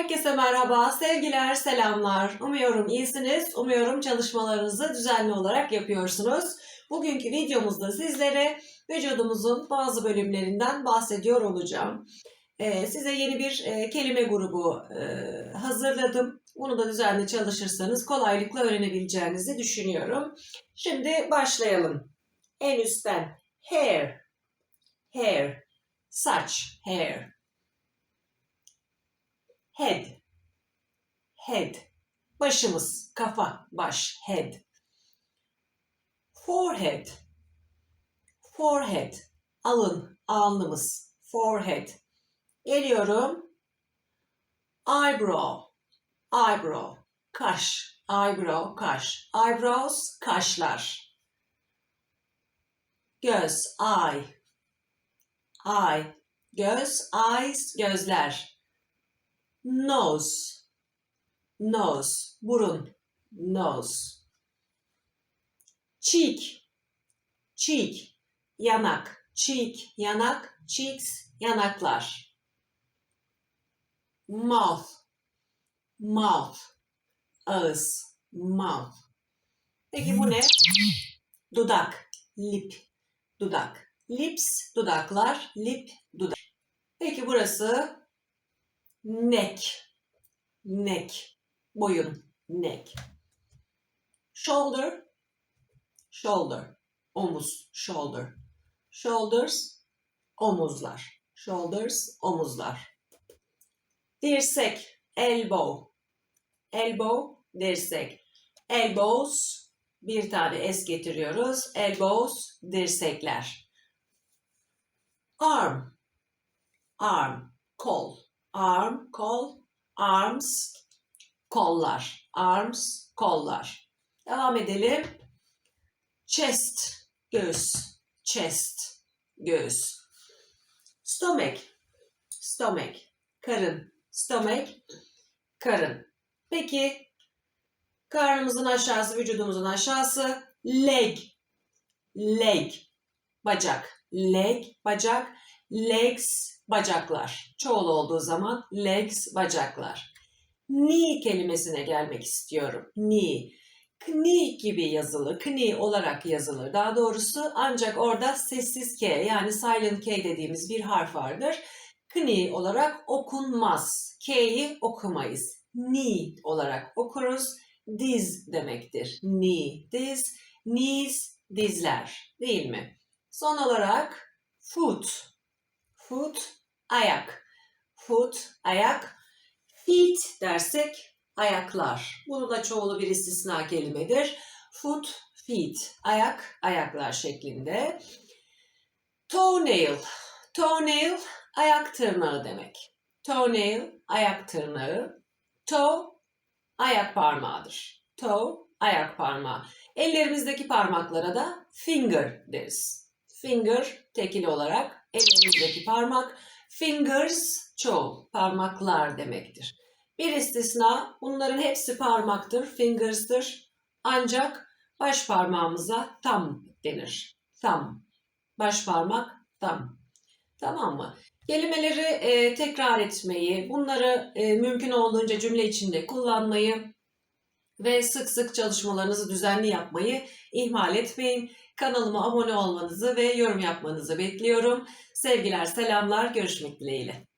Herkese merhaba, sevgiler, selamlar. Umuyorum iyisiniz, umuyorum çalışmalarınızı düzenli olarak yapıyorsunuz. Bugünkü videomuzda sizlere vücudumuzun bazı bölümlerinden bahsediyor olacağım. Ee, size yeni bir e, kelime grubu e, hazırladım. Bunu da düzenli çalışırsanız kolaylıkla öğrenebileceğinizi düşünüyorum. Şimdi başlayalım. En üstten hair, hair, saç, hair. Head. Head. Başımız, kafa, baş, head. Forehead. Forehead. Alın, alnımız. Forehead. Geliyorum. Eyebrow. Eyebrow. Kaş. Eyebrow, kaş. Eyebrows, kaşlar. Göz, eye. Eye. Göz, eyes, gözler nose, nose, burun, nose. Cheek, cheek, yanak, cheek, yanak, cheeks, yanaklar. Mouth, mouth, ağız, mouth. Peki bu ne? Dudak, lip, dudak. Lips, dudaklar, lip, dudak. Peki burası neck, neck, boyun, neck. Shoulder, shoulder, omuz, shoulder. Shoulders, omuzlar. Shoulders, omuzlar. Dirsek, elbow, elbow, dirsek. Elbows, bir tane es getiriyoruz. Elbows, dirsekler. Arm, arm, arm, kol, arms, kollar, arms, kollar. Devam edelim. Chest, göğüs, chest, göğüs. Stomach, stomach, karın, stomach, karın. Peki, karnımızın aşağısı, vücudumuzun aşağısı, leg, leg, bacak, leg, bacak, legs, bacaklar. Çoğul olduğu zaman legs, bacaklar. Knee kelimesine gelmek istiyorum. Knee. Knee gibi yazılır. Knee olarak yazılır. Daha doğrusu ancak orada sessiz K yani silent K dediğimiz bir harf vardır. Knee olarak okunmaz. K'yi okumayız. Knee olarak okuruz. Diz demektir. Knee, diz, knees, dizler değil mi? Son olarak foot. Foot, ayak. Foot, ayak. Feet dersek ayaklar. Bunu da çoğulu bir istisna kelimedir. Foot, feet, ayak, ayaklar şeklinde. Toenail, toenail, ayak tırnağı demek. Toenail, ayak tırnağı. Toe, ayak parmağıdır. Toe, ayak parmağı. Ellerimizdeki parmaklara da finger deriz. Finger, tekil olarak ellerimizdeki parmak. Fingers çoğul, parmaklar demektir. Bir istisna, bunların hepsi parmaktır, fingers'tır. Ancak baş parmağımıza tam denir. Tam. Baş parmak tam. Tamam mı? Kelimeleri e, tekrar etmeyi, bunları e, mümkün olduğunca cümle içinde kullanmayı ve sık sık çalışmalarınızı düzenli yapmayı ihmal etmeyin. Kanalıma abone olmanızı ve yorum yapmanızı bekliyorum. Sevgiler, selamlar, görüşmek dileğiyle.